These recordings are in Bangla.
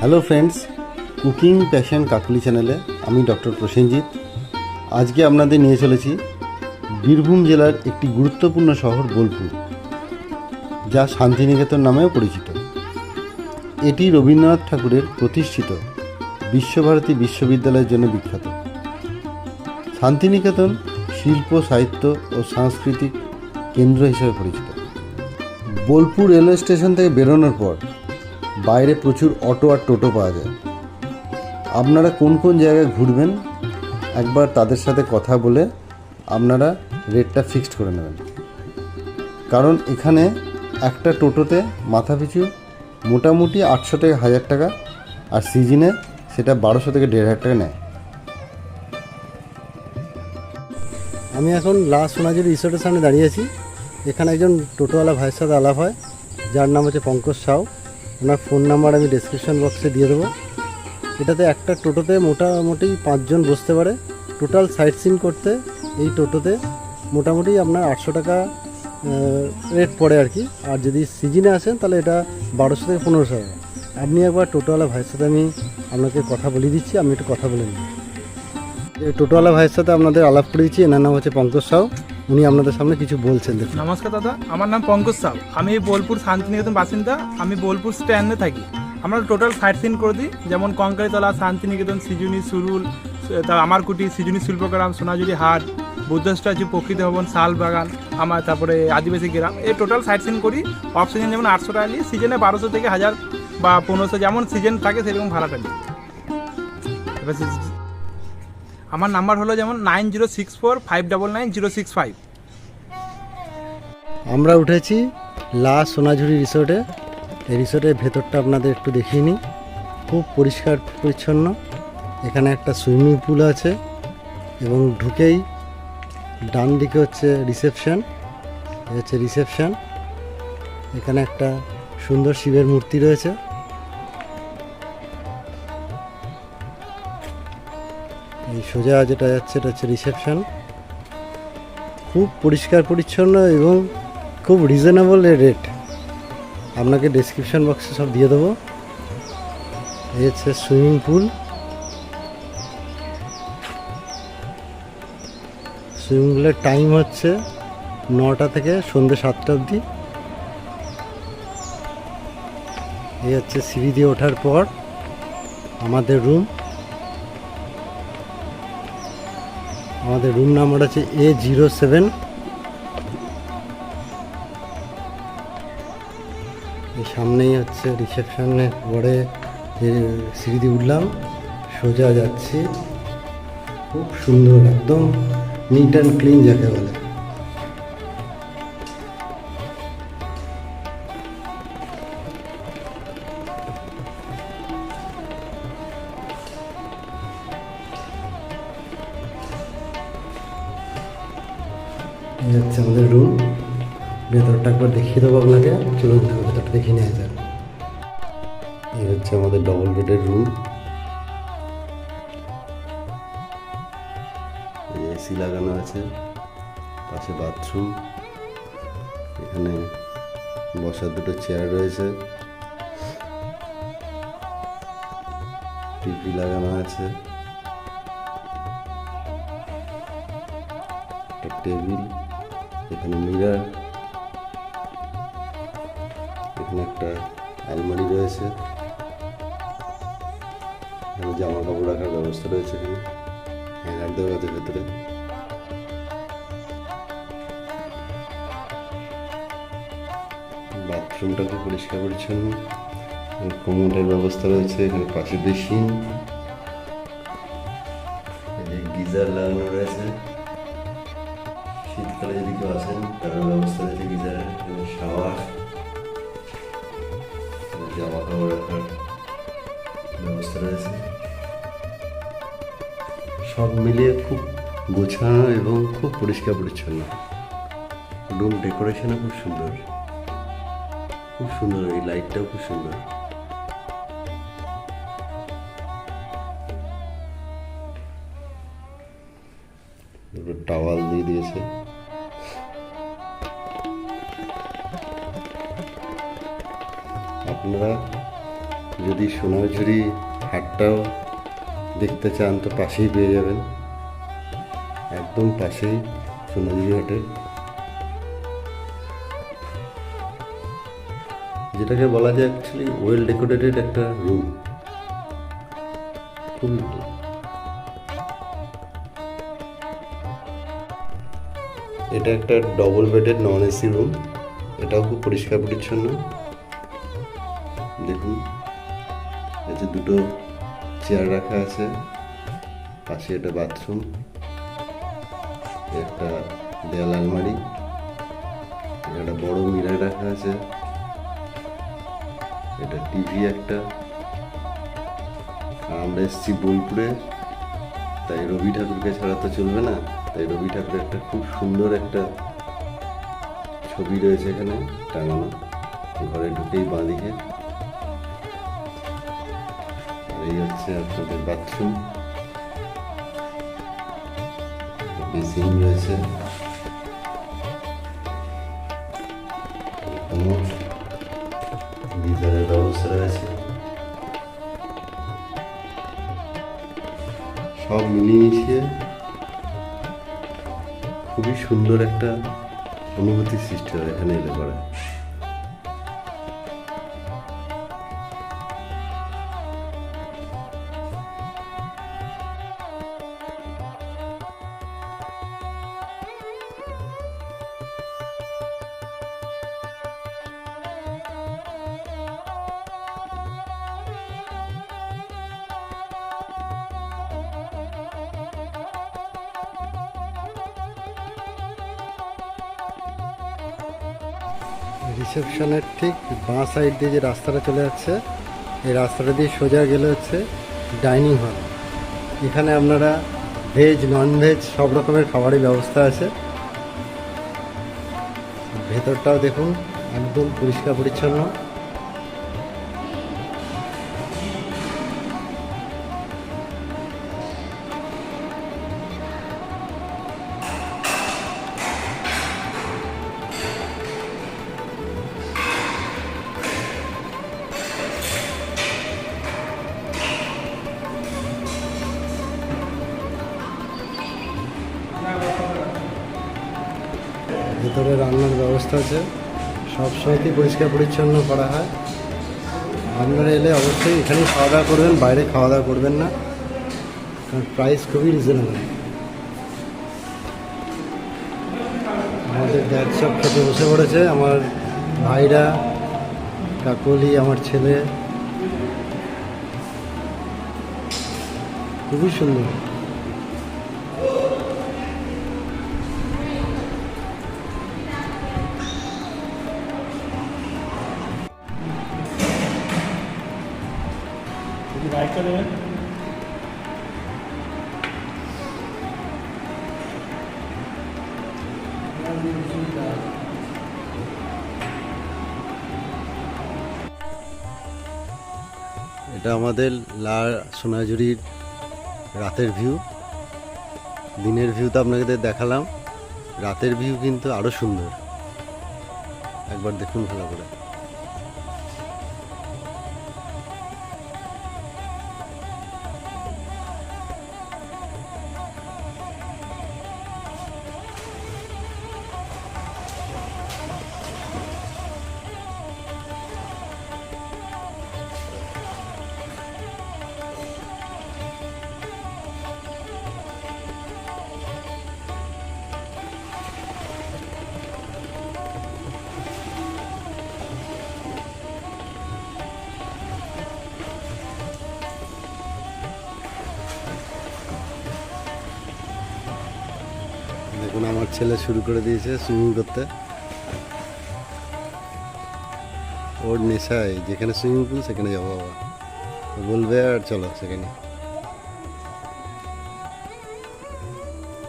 Hello friends cooking passion Kakuli চ্যানেলে আমি ডক্টর প্রসেনজিৎ আজকে আপনাদের নিয়ে চলেছি বীরভূম জেলার একটি গুরুত্বপূর্ণ শহর বোলপুর, যা শান্তিনিকেতন নামেও পরিচিত। এটি রবীন্দ্রনাথ ঠাকুরের প্রতিষ্ঠিত বিশ্বভারতী বিশ্ববিদ্যালয়ের জন্য বিখ্যাত। শান্তিনিকেতন শিল্প, সাহিত্য ও সাংস্কৃতিক কেন্দ্র হিসেবে পরিচিত। বোলপুর রেলওয়ে স্টেশন থেকে বেরোনোর পর বাইরে প্রচুর অটো আর টোটো পাওয়া যায়। আপনারা কোন কোন জায়গায় ঘুরবেন? একবার তাদের সাথে কথা বলে আপনারা রেটটা ফিক্সড করে নেবেন। কারণ এখানে একটা টোটোতে মাথা পিছু মোটামুটি আটশো থেকে হাজার টাকা আর সিজনে সেটা বারোশো থেকে দেড় হাজার টাকা নেয়। আমি এখন লাস্ট সোনাঝুরি রিসোর্টের সামনে দাঁড়িয়ে আছি। এখানে একজন টোটোওয়ালা ভাইয়ের সাথে আলাপ হয়, যার নাম হচ্ছে পঙ্কজ সাউ। ওনার ফোন নাম্বার আমি ডেসক্রিপশন বক্সে দিয়ে দেবো। এটাতে একটা টোটোতে মোটামুটি পাঁচজন বসতে পারে। টোটাল সাইট সিন করতে এই টোটোতে মোটামুটি আপনার আটশো টাকা রেট পড়ে আর কি। আর যদি সিজনে আসেন তাহলে এটা বারোশো থেকে পনেরোশো টাকা। আপনি একবার টোটোওয়ালা ভাইয়ের সাথে আমি আপনাকে কথা বলে দিচ্ছি, আমি একটু কথা বলে নিই। টোটোওয়ালা ভাইয়ের সাথে আপনাদের আলাপ করে দিচ্ছি, এনার নাম হচ্ছে পঙ্কজ সাউ। উনি আপনাদের সামনে কিছু বলছেন, দেখুন। নমস্কার দাদা, আমার নাম পঙ্কজ সাউ। আমি বোলপুর শান্তিনিকেতন বাসিন্দা, আমি বোলপুর স্ট্যান্ডে থাকি। আমরা টোটাল সাইট সিন করে দিই, যেমন কঙ্কালীতলা, শান্তিনিকেতন, সিজুনি, সুরুল, তা আমারকুটি সিজুনি শিল্পগ্রাম, সোনাঝুরি হাট, বুদ্ধ স্ট্যাচু, প্রকৃতি ভবন, শাল বাগান, আমার তারপরে আদিবাসী গ্রাম। এই টোটাল সাইট সিন করি। অফ সিজন যেমন আটশো টাকা নিই, সিজনে বারোশো থেকে হাজার বা পনেরোশো যেমন সিজন থাকে, সেরকম ভাড়াটা নিই। আমার নাম্বার হলো যেমন nine zero six four five double nine zero six five. আমরা উঠেছি লা সোনাঝুরি রিসোর্টে। এই রিসোর্টের ভেতরটা আপনাদের একটু দেখিয়ে নিই। খুব পরিষ্কার, পরিচ্ছন্ন। এখানে একটা সুইমিং পুল আছে এবং ঢুকেই ডান দিকে হচ্ছে রিসেপশন। হচ্ছে রিসেপশন। এখানে একটা সুন্দর শিবের মূর্তি রয়েছে। সোজা যেটা যাচ্ছে এটা হচ্ছে রিসেপশন খুব পরিষ্কার, পরিচ্ছন্ন এবং খুব রিজনেবল রেট আপনাকে ডেসক্রিপশন বক্সে সব দিয়ে দেবো। এই হচ্ছে সুইমিং পুল সুইমিং পুলের টাইম হচ্ছে নটা থেকে সন্ধ্যে সাতটা অবধি। এই হচ্ছে সিঁড়ি দিয়ে ওঠার পর আমাদের রুম আমাদের রুম নাম্বার আছে এ জিরো সেভেন এই সামনেই হচ্ছে রিসেপশনের পরে যে সিঁড়ি উঠলাম, সোজা যাচ্ছি। খুব সুন্দর, একদম নিট অ্যান্ড ক্লিন যাকে বলে। এসি লাগানো আছে, পাশে বাথরুম এখানে বসার দুটো চেয়ার রয়েছে টিভি লাগানো আছে টেবিল এখানে মিরার এখানে একটা আলমারি রয়েছে জামা কাপড় রাখার ব্যবস্থা রয়েছে এখানে। দেওয়া ভেতরে। বাথরুমটা খুব পরিষ্কার পরিচ্ছন্ন। কোমোটের ব্যবস্থা রয়েছে, এখানে পাশে বেসিন গিজার লাগানো রয়েছে। শীতকালে যদি কেউ আসেন তার ব্যবস্থা রয়েছে গিজারের শাওয়ার। জামা কাপড় রাখার ব্যবস্থা রয়েছে। সব মিলিয়ে খুব গোছানো এবং খুব পরিষ্কার পরিচ্ছন্ন। রুম ডেকোরেশনও খুব সুন্দর। খুব সুন্দর, এই লাইটটাও খুব সুন্দর। টাওয়াল দিয়ে দিয়েছে। আপনারা যদি সোনাঝুরি হাটটাও দেখতে চান তো পাশেই পেয়ে যাবেন। একদম পাশেই সোনাঝুরি হাটের যেটাকে বলা যায় অ্যাকচুয়ালি ওয়েল ডেকোরেটেড একটা রুম খুবই ভালো। এটা একটা ডবল বেডের নন এসি রুম এটাও খুব পরিষ্কার পরিচ্ছন্ন। দেখুন, এই যে দুটো চেয়ার রাখা আছে। পাশে একটা বাথরুম একটা দেয়াল আলমারি, একটা বড় মিরার রাখা আছে এটা টিভি একটা। আর আমরা এসেছি বোলপুরে, তাই রবি ঠাকুরকে ছাড়া তো চলবে না। তাই রবি ঠাকুরের একটা খুব সুন্দর একটা ছবি রয়েছে এখানে টাঙানো। ঘরে ঢুকেই বাঁদিকে হচ্ছে আপনাদের বাথরুম বেসিন রয়েছে। গিজারের ব্যবস্থা রয়েছে। সব মিলিয়ে মিশিয়ে খুবই সুন্দর একটা অনুভূতি সৃষ্টি হয় এখানে এলে পরে। ঠিক বাঁ সাইড দিয়ে যে রাস্তাটা চলে যাচ্ছে, এই রাস্তাটা দিয়ে সোজা গেলে হচ্ছে ডাইনিং হল এখানে আপনারা ভেজ নন ভেজ সব রকমের খাবারের ব্যবস্থা আছে। ভেতরটাও দেখুন একদম পরিষ্কার পরিচ্ছন্ন। পরিষ্কার পরিচ্ছন্ন করা হয়। আপনারা এলে অবশ্যই এখানে খাওয়া দাওয়া করবেন, বাইরে খাওয়া দাওয়া করবেন না। কারণ প্রাইস খুবই রিজনেবল আমাদের ড্যাড সব খেতে বসে পড়েছে, আমার ভাইরা, কাকলি, আমার ছেলে। খুবই সুন্দর। দেবেন এটা আমাদের লা সোনাঝুরির রাতের ভিউ। দিনের ভিউ তো আপনাকে দেখালাম। রাতের ভিউ কিন্তু আরও সুন্দর। একবার দেখুন ভালো করে। ছেলে শুরু করে দিয়েছে সুইমিং করতে। ওর নেশায়, যেখানে সুইমিং পুল, সেখানে যাব আবার বলবে আর চলো সেখানে।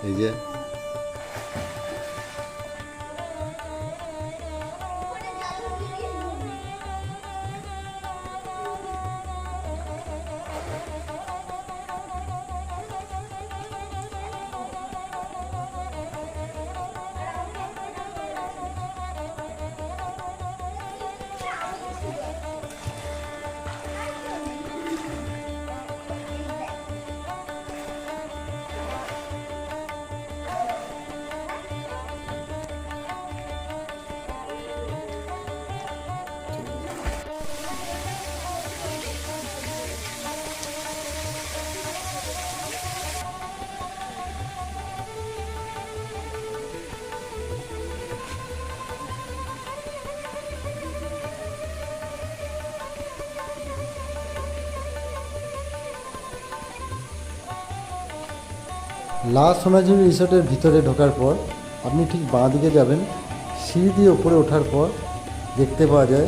এই যে লাস্ট সোনাঝুরি রিসোর্টের ভিতরে ঢোকার পর আপনি ঠিক বাঁ দিকে যাবেন, সিঁড়ি দিয়ে ওপরে ওঠার পর দেখতে পাওয়া যায়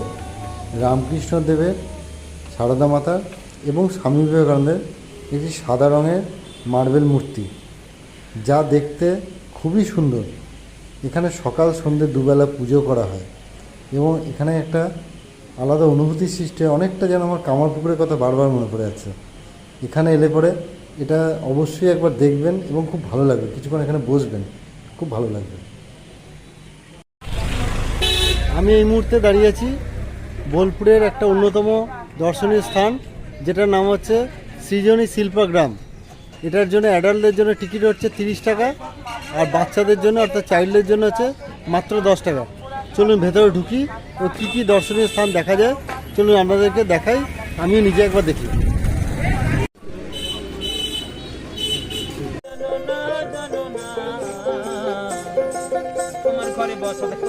রামকৃষ্ণ দেবের সারদা মাতার এবং স্বামী বিবেকানন্দের একটি সাদা রঙের মার্বেল মূর্তি, যা দেখতে খুবই সুন্দর। এখানে সকাল সন্ধ্যে দুবেলা পুজো করা হয় এবং এখানে একটা আলাদা অনুভূতি সৃষ্টি অনেকটা যেন আমার কামার পুকুরের কথা বারবার মনে পড়ে যাচ্ছে। এখানে এলে পরে এটা অবশ্যই একবার দেখবেন এবং খুব ভালো লাগবে। কিছুক্ষণ এখানে বসবেন, খুব ভালো লাগবে। আমি এই মুহূর্তে দাঁড়িয়ে আছি বোলপুরের একটা অন্যতম দর্শনীয় স্থান, যেটার নাম হচ্ছে সৃজনী শিল্পগ্রাম এটার জন্য অ্যাডাল্টদের জন্য টিকিট হচ্ছে তিরিশ টাকা আর বাচ্চাদের জন্য অর্থাৎ চাইল্ডদের জন্য হচ্ছে মাত্র দশ টাকা। চলুন ভেতরে ঢুকি ও কী কী দর্শনীয় স্থান দেখা যায়। চলুন আপনাদেরকে দেখাই, আমিও নিজে একবার দেখি। তোমার ঘরে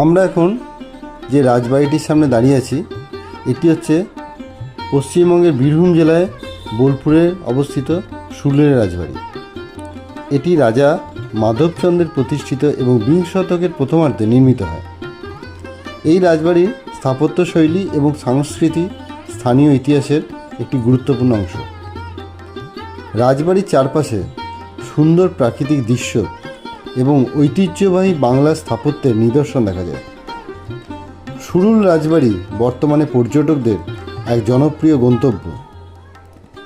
আমরা এখন যে রাজবাড়িটির সামনে দাঁড়িয়ে আছি, এটি হচ্ছে পশ্চিমবঙ্গের বীরভূম জেলায় বোলপুরে অবস্থিত সুলের রাজবাড়ি। এটি রাজা মাধবচন্দ্রের প্রতিষ্ঠিত এবং বিংশ শতকের প্রথমার্ধে নির্মিত হয়। এই রাজবাড়ির স্থাপত্য শৈলী এবং সংস্কৃতি স্থানীয় ইতিহাসের একটি গুরুত্বপূর্ণ অংশ। রাজবাড়ির চারপাশে সুন্দর প্রাকৃতিক দৃশ্য এবং ঐতিহ্যবাহী বাংলা স্থাপত্যের নিদর্শন দেখা যায়। সুরুল রাজবাড়ি বর্তমানে পর্যটকদের এক জনপ্রিয় গন্তব্য,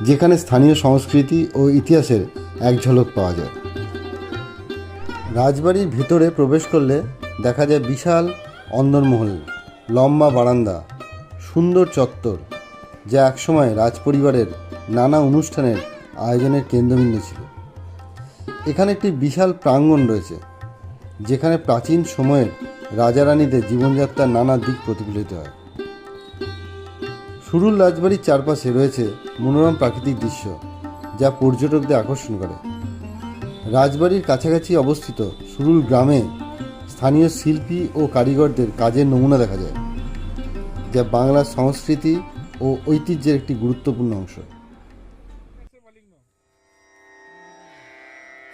যেখানে স্থানীয় সংস্কৃতি ও ইতিহাসের এক ঝলক পাওয়া যায়। রাজবাড়ির ভিতরে প্রবেশ করলে দেখা যায় বিশাল অন্দরমহল, লম্বা বারান্দা, সুন্দর চত্বর, যা একসময় রাজপরিবারের নানা অনুষ্ঠানের আয়োজনের কেন্দ্রবিন্দু ছিল। এখানে একটি বিশাল প্রাঙ্গণ রয়েছে, যেখানে প্রাচীন সময়ের রাজা রানীদের জীবনযাত্রার নানা দিক প্রতিফলিত হয়। সুরুল রাজবাড়ির চারপাশে রয়েছে মনোরম প্রাকৃতিক দৃশ্য, যা পর্যটকদের আকর্ষণ করে। রাজবাড়ির কাছাকাছি অবস্থিত সুরুল গ্রামে স্থানীয় শিল্পী ও কারিগরদের কাজের নমুনা দেখা যায়, যা বাংলার সংস্কৃতি ও ঐতিহ্যের একটি গুরুত্বপূর্ণ অংশ।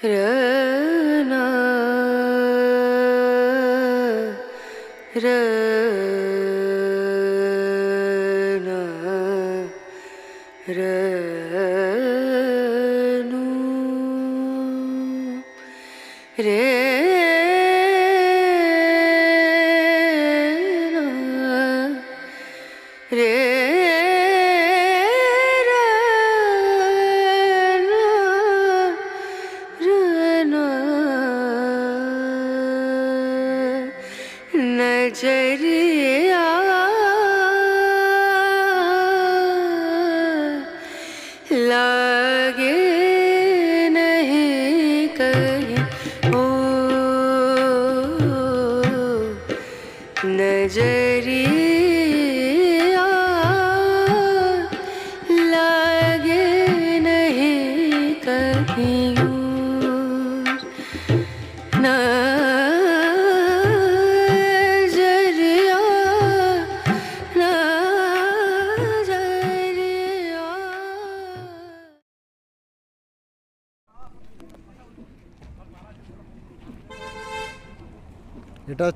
রা রা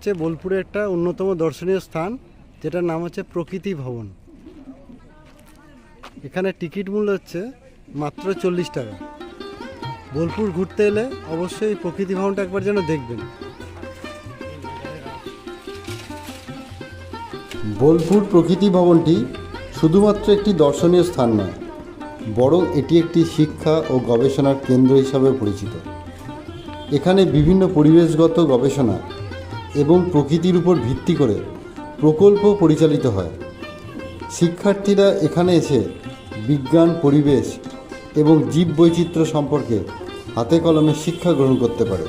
হচ্ছে বোলপুরে একটা অন্যতম দর্শনীয় স্থান, যেটার নাম হচ্ছে প্রকৃতি ভবন। এখানে টিকিট মূল্য হচ্ছে মাত্র চল্লিশ টাকা। বোলপুর ঘুরতে এলে অবশ্যই প্রকৃতি ভবনটা একবার যেন দেখবেন। বোলপুর প্রকৃতি ভবনটি শুধুমাত্র একটি দর্শনীয় স্থান নয়, বরং এটি একটি শিক্ষা ও গবেষণার কেন্দ্র হিসাবে পরিচিত। এখানে বিভিন্ন পরিবেশগত গবেষণা এবং প্রকৃতির উপর ভিত্তি করে প্রকল্প পরিচালিত হয়। শিক্ষার্থীরা এখানে এসে বিজ্ঞান, পরিবেশ এবং জীববৈচিত্র্য সম্পর্কে হাতে কলমে শিক্ষা গ্রহণ করতে পারে।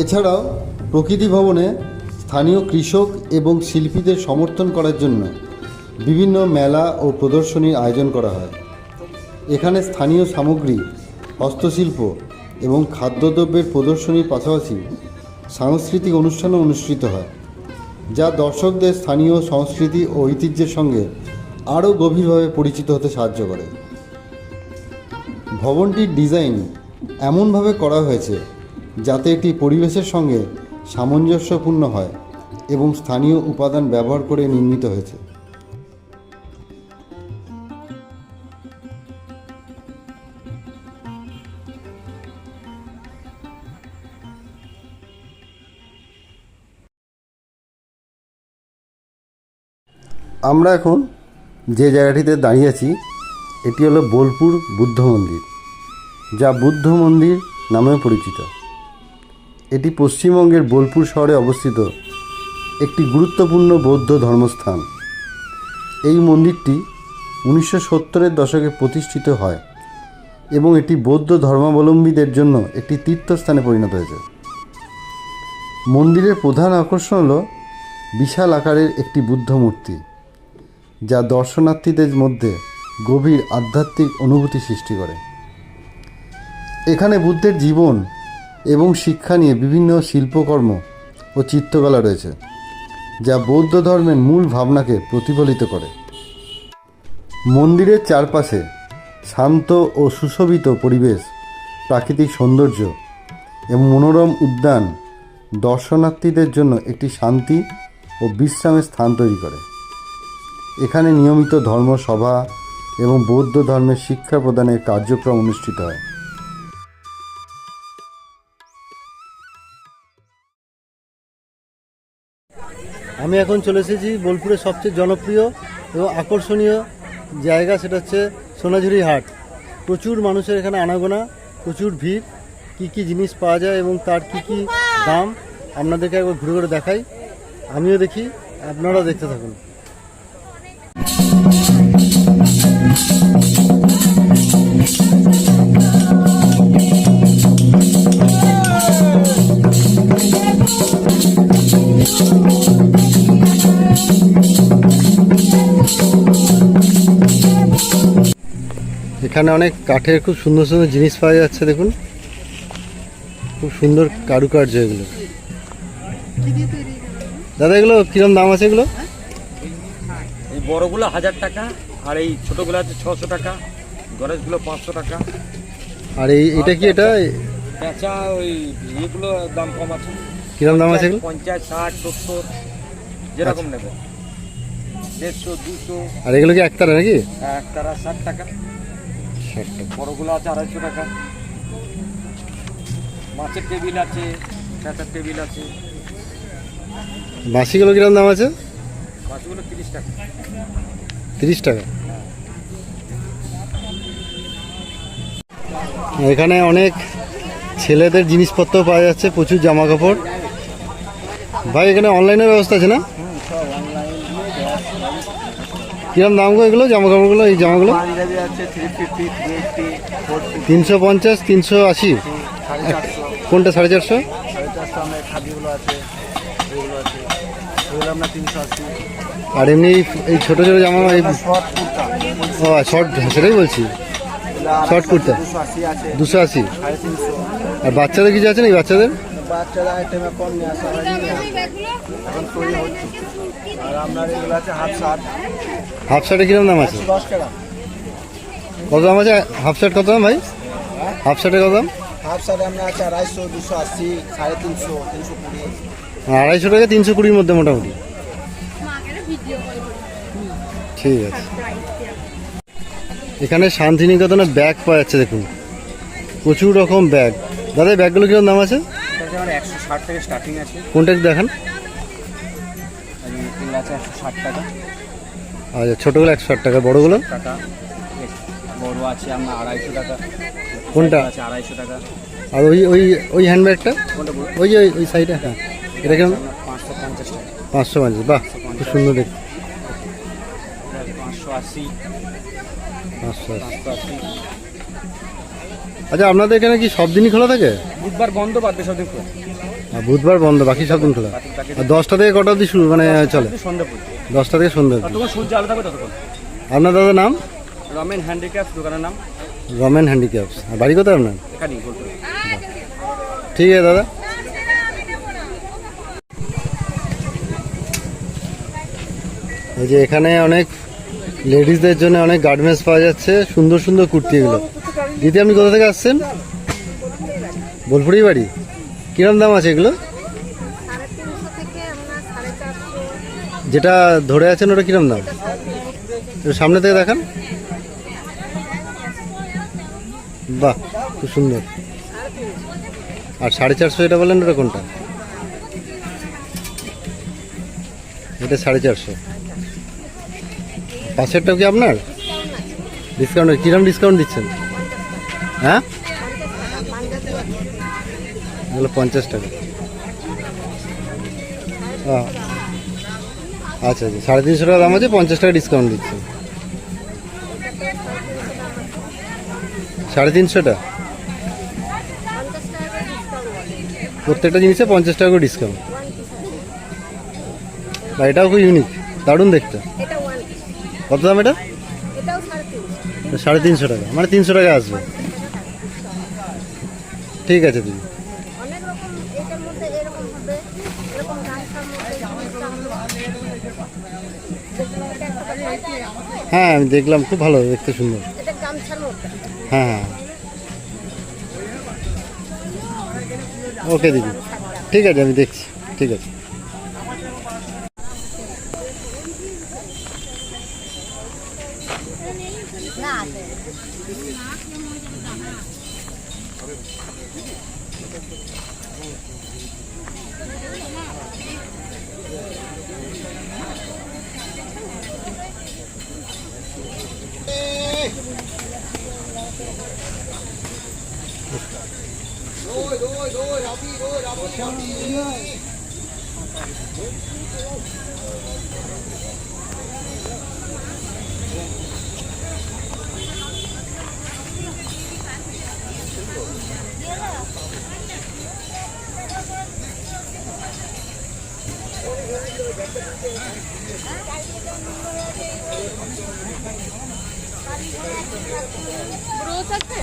এছাড়াও প্রকৃতি ভবনে স্থানীয় কৃষক এবং শিল্পীদের সমর্থন করার জন্য বিভিন্ন মেলা ও প্রদর্শনীর আয়োজন করা হয়। এখানে স্থানীয় সামগ্রী, হস্তশিল্প এবং খাদ্যদ্রব্যের প্রদর্শনীর পাশাপাশি সাংস্কৃতিক অনুষ্ঠানও অনুষ্ঠিত হয়, যা দর্শকদের স্থানীয় সংস্কৃতি ও ঐতিহ্যের সঙ্গে আরও গভীরভাবে পরিচিত হতে সাহায্য করে। ভবনটির ডিজাইন এমনভাবে করা হয়েছে যাতে এটি পরিবেশের সঙ্গে সামঞ্জস্যপূর্ণ হয় এবং স্থানীয় উপাদান ব্যবহার করে নির্মিত হয়েছে। আমরা এখন যে জায়গাটিতে দাঁড়িয়ে আছি, এটি হলো বোলপুর বুদ্ধ মন্দির, যা বুদ্ধ মন্দির নামেও পরিচিত। এটি পশ্চিমবঙ্গের বোলপুর শহরে অবস্থিত একটি গুরুত্বপূর্ণ বৌদ্ধ ধর্মস্থান। এই মন্দিরটি উনিশশো সত্তরের দশকে প্রতিষ্ঠিত হয় এবং এটি বৌদ্ধ ধর্মাবলম্বীদের জন্য একটি তীর্থস্থানে পরিণত হয়েছে। মন্দিরের প্রধান আকর্ষণ হল বিশাল আকারের একটি বুদ্ধ মূর্তি। যা দর্শনার্থীদের মধ্যে গভীর আধ্যাত্মিক অনুভূতি সৃষ্টি করে। এখানে বুদ্ধের জীবন এবং শিক্ষা নিয়ে বিভিন্ন শিল্পকর্ম ও চিত্রকলা রয়েছে, যা বৌদ্ধ ধর্মের মূল ভাবনাকে প্রতিফলিত করে। মন্দিরের চারপাশে শান্ত ও সুশোভিত পরিবেশ, প্রাকৃতিক সৌন্দর্য এবং মনোরম উদ্যান দর্শনার্থীদের জন্য একটি শান্তি ও বিশ্রামের স্থান তৈরি করে। এখানে নিয়মিত ধর্মসভা এবং বৌদ্ধ ধর্মের শিক্ষা প্রদানের কার্যক্রম অনুষ্ঠিত হয়। আমি এখন চলে এসেছি বোলপুরের সবচেয়ে জনপ্রিয় এবং আকর্ষণীয় জায়গা, সেটা হচ্ছে সোনাঝুরি হাট। প্রচুর মানুষের এখানে আনাগোনা, প্রচুর ভিড়, কি কি জিনিস পাওয়া যায় এবং তার কি কি দাম, আপনাদেরকে একবার ঘুরে ঘুরে দেখাই। আমিও দেখি, আপনারাও দেখতে থাকুন। এখানে অনেক কাঠের খুব সুন্দর সুন্দর জিনিস পাওয়া যাচ্ছে, দেখুন। খুব সুন্দর কারুকার্য এগুলো। দাদা, এগুলো কিরম দাম আছে এগুলো? বড়গুলো হাজার টাকা আর এই ছোটগুলো আছে ছশো টাকা গণেশগুলো পাঁচশো টাকা। আর এই এটা কি এটা? পেঁচা ওই ইয়েগুলো দাম কম আছে। কিরম দাম আছে পঞ্চাশ ষাট সত্তর যেরকম নেবে। দেড়শো দুশো। আর এগুলো কি একতারা নাকি? একতারা ষাট টাকা। ষাট টাকা। বড়গুলো আছে আড়াইশো টাকা। মাছের টেবিল আছে পেঁচার টেবিল আছে। বাসিগুলো কিরম দাম আছে? মাছগুলো তিরিশ টাকা। তিরিশ টাকা? এখানে অনেক ছেলেদের জিনিসপত্র পাওয়া যাচ্ছে প্রচুর জামা কাপড় ভাই এখানে অনলাইনের ব্যবস্থা আছে না? কিরম দাম গো এগুলো জামা কাপড়গুলো এই জামাগুলো? তিনশো পঞ্চাশ তিনশো আশি। কোনটা সাড়ে চারশো সাড়ে চারশো আমরা খাদিগুলো আছে এগুলো আছে। এগুলো আমরা তিনশো আশি। আর এমনি এই- ছোটো ছোটো জামা এই শর্ট ও শর্ট সেটাই বলছি। শর্ট কুর্তা। দুশো আশি। আর বাচ্চাদের কিছু আছে নাকি বাচ্চাদের? হাফ শার্ট দাম আছে? কত দাম আছে? হাফ শার্ট কত দাম ভাই? হাফ কত দাম? হাফ শার্টে আপনার আছে আড়াইশো দুশো আশি সাড়ে তিনশো তিনশো কুড়ি। আড়াইশো টাকা তিনশো কুড়ির মধ্যে মোটামুটি। ঠিক আছে। এখানে শান্তিনিকেতনে ব্যাগ পাওয়া যাচ্ছে দেখুন। প্রচুর রকম ব্যাগ দাদা ব্যাগগুলো কীরকম দাম আছে? কোনটা দেখান। আচ্ছা ছোটোগুলো একশো ষাট টাকা বড়োগুলো? বড় আছে আপনার আড়াইশো টাকা। কোনটা? আছে আড়াইশো টাকা। আর ওই ওই ওই হ্যান্ডব্যাগটা ওই যে ওই- ওই সাইডে হ্যাঁ। এটা কেমন পাঁচশো পঞ্চাশ বাহ খুব সুন্দর দেখতে। আশি পাঁচশো আশি আচ্ছা আপনাদের এখানে কি সব দিনই খোলা থাকে? বুধবার বন্ধ পাবে সব দিন আর বুধবার বন্ধ বাকি সব দিন খোলা। আর দশটা থেকে কটা অবধি শুরু? মানে চলে? সন্ধ্যা পর্যন্ত। দশটা থেকে সন্ধ্যা অবধি। সূর্য আলো থাকবে ততক্ষণ। আপনার দাদার নাম? রমেন হ্যান্ডিক্রাফট দোকানের নাম। রমেন হ্যান্ডিক্রাফটস আর বাড়ি কোথায় আপনার? এখানেই বলতে ঠিক আছে দাদা। এই যে এখানে অনেক লেডিসদের জন্য অনেক গার্মেন্টস পাওয়া যাচ্ছে, সুন্দর সুন্দর কুর্তি এগুলো দিদি, আপনি কোথা থেকে আসছেন? বোলপুরি বাড়ি? কিরম দাম আছে এগুলো? যেটা ধরে আছেন, ওটা কিরম দাম? সামনে থেকে দেখান। বাহ, খুব সুন্দর। আর সাড়ে চারশো এটা বললেন, ওটা কোনটা? এটা সাড়ে চারশো। পাশেরটাও কি আপনার? ডিসকাউন্ট কিরম ডিসকাউন্ট দিচ্ছেন? হ্যাঁ? এগুলো পঞ্চাশ টাকা। আচ্ছা আচ্ছা। সাড়ে তিনশো টাকা দাম আছে, পঞ্চাশ টাকা ডিসকাউন্ট দিচ্ছেন সাড়ে তিনশোটা প্রত্যেকটা জিনিসে পঞ্চাশ টাকা করে ডিসকাউন্ট এটাও খুব ইউনিক দারুণ দেখতে। কত দাম এটা? সাড়ে তিনশো। টাকা মানে তিনশো টাকা আসবে। ঠিক আছে দিদি। হ্যাঁ আমি দেখলাম খুব ভালো দেখতে সুন্দর। হ্যাঁ হ্যাঁ। ওকে দিদি। ঠিক আছে আমি দেখছি। ঠিক আছে?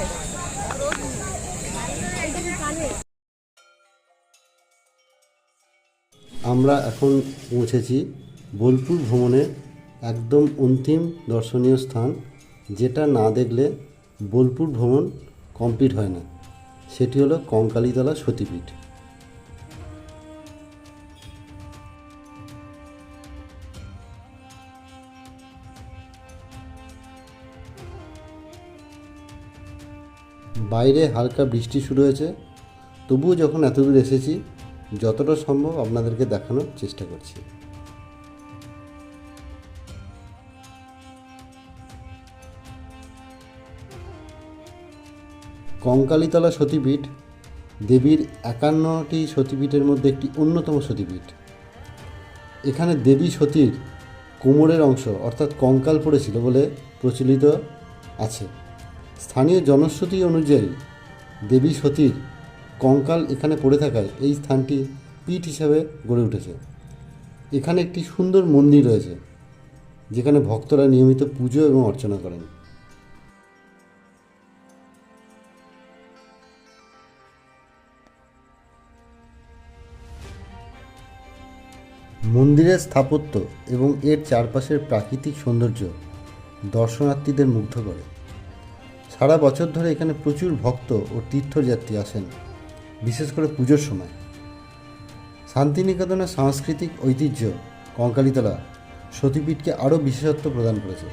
আমরা এখন পৌঁছেছি বোলপুর ভ্রমণের একদম অন্তিম দর্শনীয় স্থান, যেটা না দেখলে বোলপুর ভ্রমণ কমপ্লিট হয় না। সেটি হলো কঙ্কালীতলা সতীপীঠ। বাইরে হালকা বৃষ্টি শুরু হয়েছে। তবুও যখন এতদূর এসেছি, যতটা সম্ভব আপনাদেরকে দেখানোর চেষ্টা করছি। কঙ্কালীতলা সতীপীঠ, দেবীর একান্নটি সতীপীঠের মধ্যে একটি অন্যতম সতীপীঠ। এখানে দেবী সতীর কোমরের অংশ, অর্থাৎ কঙ্কাল পড়েছিল বলে প্রচলিত আছে। স্থানীয় জনশ্রুতি অনুযায়ী দেবী সতীর কঙ্কাল এখানে পড়ে থাকায় এই স্থানটি পীঠ হিসাবে গড়ে উঠেছে। এখানে একটি সুন্দর মন্দির রয়েছে, যেখানে ভক্তরা নিয়মিত পুজো এবং অর্চনা করেন। মন্দিরের স্থাপত্য এবং এর চারপাশের প্রাকৃতিক সৌন্দর্য দর্শনার্থীদের মুগ্ধ করে। সারা বছর ধরে এখানে প্রচুর ভক্ত ও তীর্থযাত্রী আসেন, বিশেষ করে পুজোর সময়। শান্তিনিকেতনের সাংস্কৃতিক ঐতিহ্য কঙ্কালীতলা সতীপীঠকে আরও বিশেষত্ব প্রদান করেছে।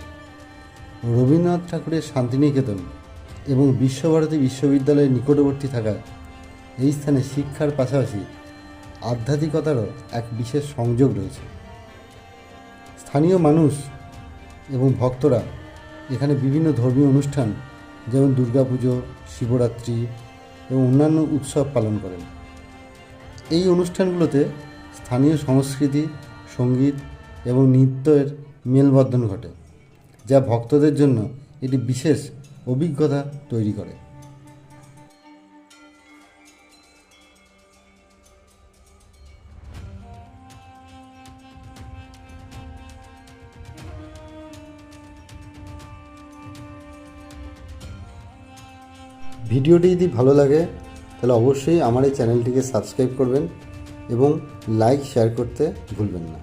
রবীন্দ্রনাথ ঠাকুরের শান্তিনিকেতন এবং বিশ্বভারতী বিশ্ববিদ্যালয়ের নিকটবর্তী থাকায় এই স্থানে শিক্ষার পাশাপাশি আধ্যাত্মিকতারও এক বিশেষ সংযোগ রয়েছে। স্থানীয় মানুষ এবং ভক্তরা এখানে বিভিন্ন ধর্মীয় অনুষ্ঠান যেমন দুর্গাপুজো, শিবরাত্রি এবং অন্যান্য উৎসব পালন করেন। এই অনুষ্ঠানগুলোতে স্থানীয় সংস্কৃতি, সংগীত এবং নৃত্যের মেলবর্ধন ঘটে, যা ভক্তদের জন্য এটি বিশেষ অভিজ্ঞতা তৈরি করে। ভিডিওটি যদি ভালো লাগে, তাহলে অবশ্যই আমার এই চ্যানেলটিকে সাবস্ক্রাইব করবেন এবং লাইক, শেয়ার করতে ভুলবেন না।